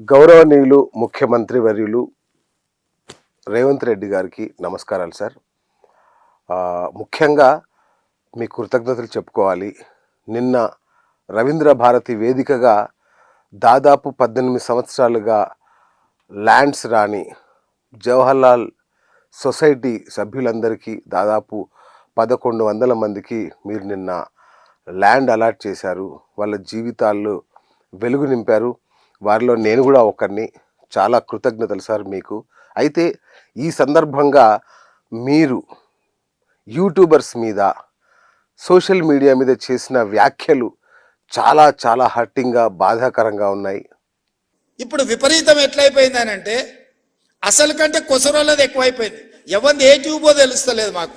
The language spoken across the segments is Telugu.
గౌరవనీయులు ముఖ్యమంత్రి వర్యులు రేవంత్ రెడ్డి గారికి నమస్కారాలు సార్. ముఖ్యంగా మీ కృతజ్ఞతలు చెప్పుకోవాలి. నిన్న రవీంద్ర భారతి వేదికగా దాదాపు పద్దెనిమిది సంవత్సరాలుగా ల్యాండ్స్ రాని జవహర్లాల్ సొసైటీ సభ్యులందరికీ దాదాపు పదకొండు వందల మందికి మీరు నిన్న ల్యాండ్ అలాట్ చేశారు. వాళ్ళ జీవితాల్లో వెలుగు నింపారు. వారిలో నేను కూడా ఒకరిని చాలా కృతజ్ఞతలు సార్ మీకు. అయితే ఈ సందర్భంగా మీరు యూట్యూబర్స్ మీద సోషల్ మీడియా మీద చేసిన వ్యాఖ్యలు చాలా చాలా హర్టింగ్గా బాధాకరంగా ఉన్నాయి. ఇప్పుడు విపరీతం ఎట్లయిపోయిందనంటే అసలు కంటే కొసరోళ్ళది ఎక్కువైపోయింది. ఎవరిది ఏ ట్యూబో తెలుస్తలేదు మాకు.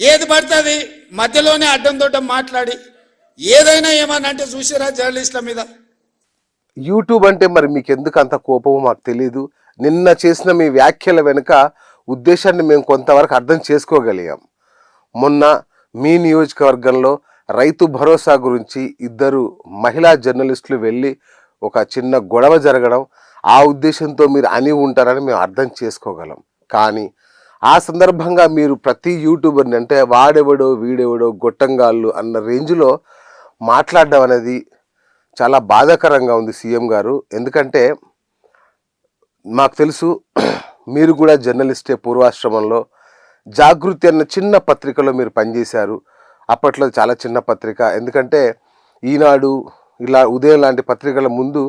ఏది పడుతుంది? మధ్యలోనే అడ్డం దొడ్డం మాట్లాడి. ఏదైనా ఏమన్నా అంటే చూసారా జర్నలిస్టుల మీద? యూట్యూబ్ అంటే మరి మీకు ఎందుకు అంత కోపమో మాకు తెలియదు నిన్న చేసిన మీ వ్యాఖ్యల వెనుక ఉద్దేశాన్ని మేము కొంతవరకు అర్థం చేసుకోగలిగాం. మొన్న మీ నియోజకవర్గంలో రైతు భరోసా గురించి ఇద్దరు మహిళా జర్నలిస్టులు వెళ్ళి ఒక చిన్న గొడవ జరగడం ఆ ఉద్దేశంతో మీరు అని ఉంటారని మేము అర్థం చేసుకోగలం. కానీ ఆ సందర్భంగా మీరు ప్రతి యూట్యూబర్ని అంటే వాడెవడో వీడెవడో గొట్టంగాళ్ళు అన్న రేంజ్లో మాట్లాడడం అనేది చాలా బాధాకరంగా ఉంది సీఎం గారు. ఎందుకంటే మాకు తెలుసు మీరు కూడా జర్నలిస్టే పూర్వాశ్రమంలో జాగృతి అన్న చిన్న పత్రికలో మీరు పనిచేశారు. అప్పట్లో చాలా చిన్న పత్రిక. ఎందుకంటే ఈనాడు ఇలా ఉదయం లాంటి పత్రికల ముందు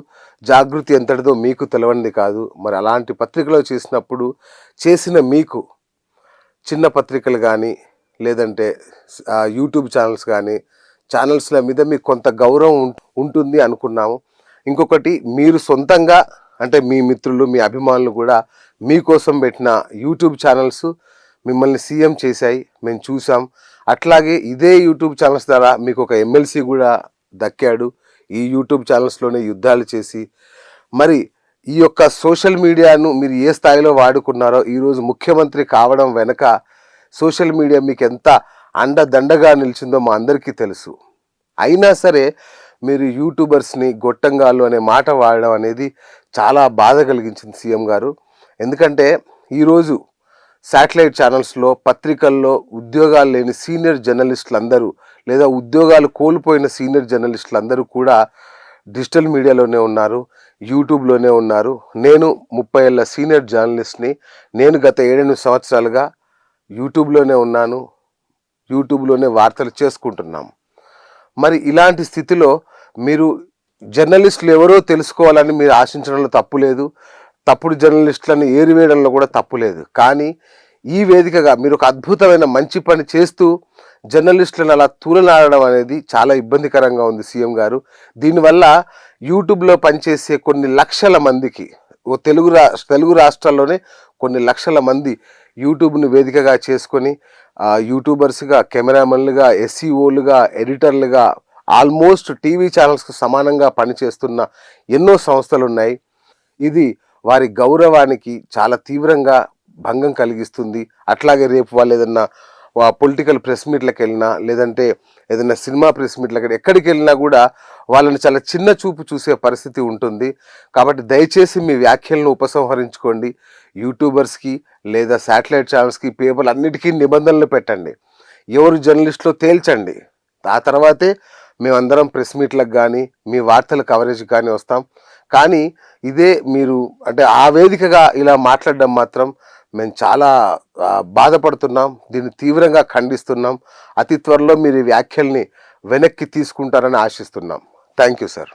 జాగృతి ఎంతటిదో మీకు తెలవంది కాదు. మరి అలాంటి పత్రికలో చేసినప్పుడు చేసిన మీకు చిన్న పత్రికలు కానీ లేదంటే యూట్యూబ్ ఛానల్స్ కానీ ఛానల్స్ల మీద మీకు కొంత గౌరవం ఉంటుంది అనుకున్నాము. ఇంకొకటి మీరు సొంతంగా అంటే మీ మిత్రులు మీ అభిమానులు కూడా మీకోసం పెట్టిన యూట్యూబ్ ఛానల్స్ మిమ్మల్ని సీఎం చేశాయి మేము చూసాం అట్లాగే ఇదే యూట్యూబ్ ఛానల్స్ ద్వారా మీకు ఒక ఎమ్మెల్సీ కూడా దక్కాడు. ఈ యూట్యూబ్ ఛానల్స్లోనే యుద్ధాలు చేసి మరి ఈ యొక్క సోషల్ మీడియాను మీరు ఏ స్థాయిలో వాడుకున్నారో ఈరోజు ముఖ్యమంత్రి కావడం వెనక సోషల్ మీడియా మీకు ఎంత అండదండగా నిలిచిందో మా అందరికీ తెలుసు. అయినా సరే మీరు యూట్యూబర్స్ని గొట్టంగాళ్ళు అనే మాట వాడడం అనేది చాలా బాధ కలిగించింది సీఎం గారు. ఎందుకంటే ఈరోజు శాటిలైట్ ఛానల్స్లో పత్రికల్లో ఉద్యోగాలు లేని సీనియర్ జర్నలిస్టులు అందరూ లేదా ఉద్యోగాలు కోల్పోయిన సీనియర్ జర్నలిస్టులు అందరూ కూడా డిజిటల్ మీడియాలోనే ఉన్నారు యూట్యూబ్లోనే ఉన్నారు. నేను ముప్పై ఏళ్ళ సీనియర్ జర్నలిస్ట్ని. నేను గత ఏడెనిమిది సంవత్సరాలుగా యూట్యూబ్లోనే ఉన్నాను యూట్యూబ్లోనే వార్తలు చేసుకుంటున్నాం. మరి ఇలాంటి స్థితిలో మీరు జర్నలిస్టులు ఎవరో తెలుసుకోవాలని మీరు ఆశించడంలో తప్పు లేదు. తప్పుడు జర్నలిస్టులను ఏరివేయడంలో కూడా తప్పు లేదు. కానీ ఈ వేదికగా మీరు ఒక అద్భుతమైన మంచి పని చేస్తూ జర్నలిస్టులను అలా తూలనాడడం అనేది చాలా ఇబ్బందికరంగా ఉంది సీఎం గారు. దీనివల్ల యూట్యూబ్లో పనిచేసే కొన్ని లక్షల మందికి ఓ తెలుగు రా తెలుగు రాష్ట్రాల్లోనే కొన్ని లక్షల మంది యూట్యూబ్ను వేదికగా చేసుకొని యూట్యూబర్స్గా కెమెరామెన్లుగా ఎస్సీఓలుగా ఎడిటర్లుగా ఆల్మోస్ట్ టీవీ ఛానల్స్కు సమానంగా పనిచేస్తున్న ఎన్నో సంస్థలు ఉన్నాయి ఇది వారి గౌరవానికి చాలా తీవ్రంగా భంగం కలిగిస్తుంది. అట్లాగే రేపు వాళ్ళు ఏదన్నా పొలిటికల్ ప్రెస్ మీట్లకు వెళ్ళినా లేదంటే ఏదైనా సినిమా ప్రెస్ మీట్లకు ఎక్కడికి వెళ్ళినా కూడా వాళ్ళని చాలా చిన్న చూపు చూసే పరిస్థితి ఉంటుంది. కాబట్టి దయచేసి మీ వ్యాఖ్యలను ఉపసంహరించుకోండి. యూట్యూబర్స్కి లేదా శాటిలైట్ ఛానల్స్కి పేపర్లు అన్నిటికీ నిబంధనలు పెట్టండి. ఎవరు జర్నలిస్ట్లో తేల్చండి. ఆ తర్వాతే మేమందరం ప్రెస్ మీట్లకు కానీ మీ వార్తల కవరేజ్ కానీ వస్తాం. కానీ ఇదే మీరు అంటే ఆ వేదికగా ఇలా మాట్లాడడం మాత్రం మేము చాలా బాధపడుతున్నాం దీన్ని తీవ్రంగా ఖండిస్తున్నాం. అతి త్వరలో మీరు ఈ వ్యాఖ్యల్ని వెనక్కి తీసుకుంటారని ఆశిస్తున్నాం. Thank you sir.